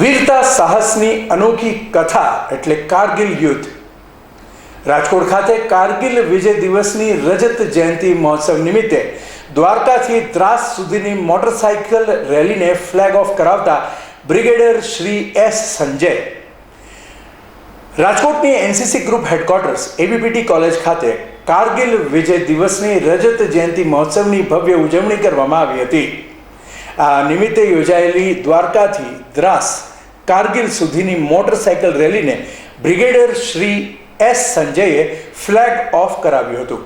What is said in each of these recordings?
વીરતા સાહસની અનોખી કથા એટલે કારગિલ યુદ્ધ. રાજકોટ ખાતે કારગિલ વિજય દિવસની રજત જયંતિ મહોત્સવ નિમિત્તે દ્વારકાથી દ્રાસ સુધીની મોટરસાઇકલ રેલીને ફ્લેગ ઓફ કરાવતા બ્રિગેડર શ્રી એસ સંજય. રાજકોટની NCC group headquarters ABPT college ખાતે કારગિલ વિજય દિવસની રજત જયંતિ મહોત્સવની ભવ્ય ઉજવણી કરવામાં આવી હતી. નિમિત્તે યોજાયેલી દ્વારકાથી દ્રાસ કારગિલ સુધીની મોટરસાઇકલ રેલીને બ્રિગેડર શ્રી એસ સંજયે ફ્લેગ ઓફ કરાવ્યું હતું.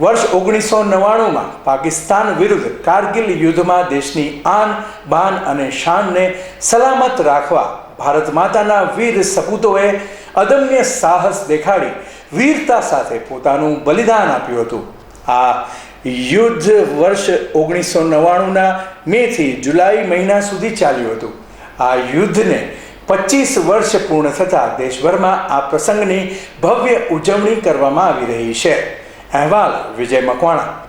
વર્ષ ઓગણીસો નવ્વાણુંમાં પાકિસ્તાન વિરુદ્ધ કારગિલ યુદ્ધમાં દેશની આન, બાન અને શાનને સલામત રાખવા ભારત માતાના વીર સપૂતોએ અદમ્ય સાહસ દેખાડી વીરતા સાથે પોતાનું બલિદાન આપ્યું હતું. આ યુદ્ધ વર્ષ ઓગણીસો નવ્વાણુંના મેથી જુલાઈ મહિના સુધી ચાલ્યું હતું. આ યુદ્ધને પચીસ વર્ષ પૂર્ણ થતાં દેશભરમાં આ પ્રસંગની ભવ્ય ઉજવણી કરવામાં આવી રહી છે. અહેવાલ વિજય મકવાણા.